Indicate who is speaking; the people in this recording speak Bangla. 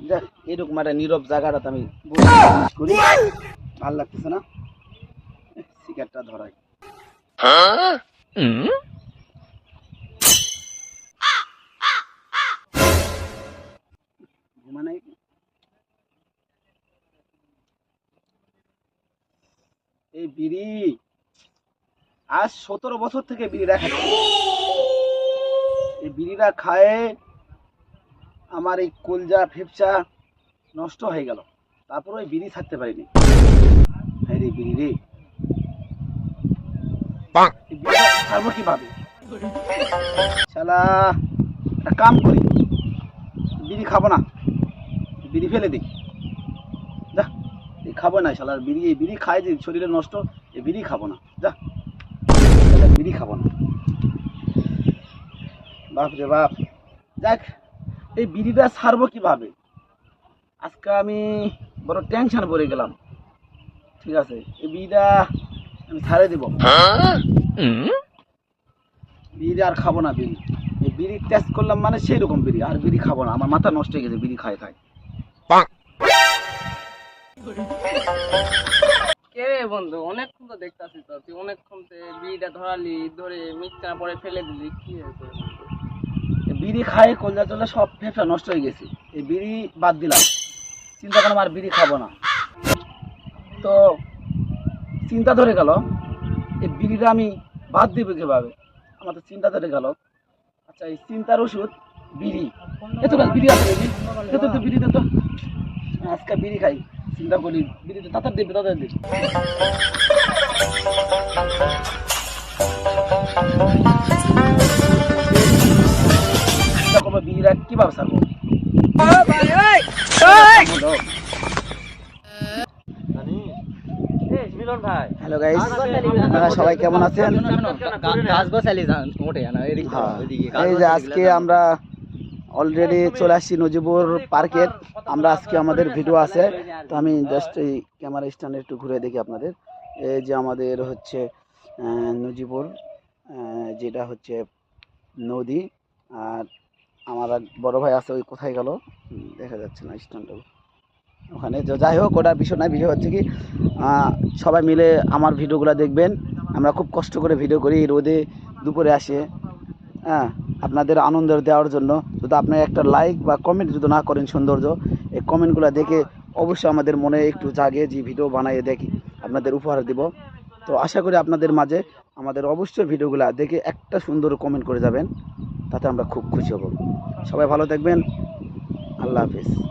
Speaker 1: দেখ এরকম একটা নীরব জায়গাটাতে আমি করি। ভালো লাগতেছে না? সিগারেটটা ধরাই। এই বিড়ি, আজ সতেরো বছর থেকে বিড়িটা খাচ্ছে এই বিড়িটা খায় আমার এই কলজা ফেপচা নষ্ট হয়ে গেল। তারপর ওই বিড়ি ছাড়তে পারিনি। হ্যাঁ রে বিড়ি রে। ছাড়বো কীভাবে? শালা একটা কাম করি। বিড়ি খাব না। বিড়ি ফেলে দিই। যা এই খাব না শালা বিড়ি এই বিড়ি খায় যে শরীরে নষ্ট এই বিড়ি খাব না। যা। বিড়ি খাব না। বাপ রে বাপ। দেখ এই বিড়িটা ছাড়বো কীভাবে? আজকে আমি বড় টেনশন পড়ে গেলাম। ঠিক আছে, এই বিড়িটা আমি ছাড়ে দিব। বিড়ি আর খাব না বিড়ি এই বিড়ি টেস্ট করলাম মানে সেই রকম বিড়ি আর বিড়ি খাব না। আমার মাথা নষ্ট হয়ে গেছে বিড়ি খায় খায়
Speaker 2: কে বন্ধু, অনেকক্ষণ তো দেখতাছি তো, তুই অনেকক্ষণ বিড়িটা ধরালি, ধরে মিক্সচার পরে ফেলে দিলি, কি হয়েছে?
Speaker 1: বিড়ি খাই কলজা টলজা সব ফেফড়া নষ্ট হয়ে গেছে। এই বিড়ি বাদ দিলাম। চিন্তা করলাম আর বিড়ি খাব না। তো চিন্তা ধরে গেল এই বিড়িটা আমি বাদ দিব কীভাবে? আমার তো চিন্তা ধরে গেল। আচ্ছা এই চিন্তার ওষুধ বিড়ি। এত কাজ বিড়ি আছে দে তো, বিড়ি তো আজকে বিড়ি খাই। চিন্তা করি বিড়ি তাড়াতাড়ি দিবি তাড়াতাড়ি দিবি। কীভাবে হ্যালো গাইস আপনারা সবাই কেমন আছেন? হ্যাঁ, এই যে আজকে আমরা অলরেডি চলে আসছি নজিবুর পার্কে আমরা আজকে আমাদের ভিডিও আছে তো আমি জাস্ট এই ক্যামেরা স্ট্যান্ডে একটু ঘুরে দেখি আপনাদের। এই যে আমাদের হচ্ছে আহ, নজিবুর আহ, যেটা হচ্ছে নদী আর আমার বড় ভাই আছে, ওই কোথায় গেল? দেখা যাচ্ছে না স্ট্যান্ডটা ওখানে তো যাই হোক ওটার বিষয় নয় বিষয় হচ্ছে কি সবাই মিলে আমার ভিডিওগুলো দেখবেন। আমরা খুব কষ্ট করে ভিডিও করি রোদে দুপুরে আসে। হ্যাঁ আপনাদের আনন্দ দেওয়ার জন্য। যদি আপনি একটা লাইক বা কমেন্ট যদি না করেন সৌন্দর্য, এই কমেন্টগুলো দেখে অবশ্যই আমাদের মনে একটু জাগে যে ভিডিও বানিয়ে দেখি, আপনাদের উপহার দিব। তো আশা করি আপনাদের মাঝে আমাদের অবশ্যই ভিডিওগুলো দেখে একটা সুন্দর কমেন্ট করে যাবেন। তাতে আমরা খুব খুশি হব। সবাই ভালো থাকবেন। আল্লাহ হাফিজ।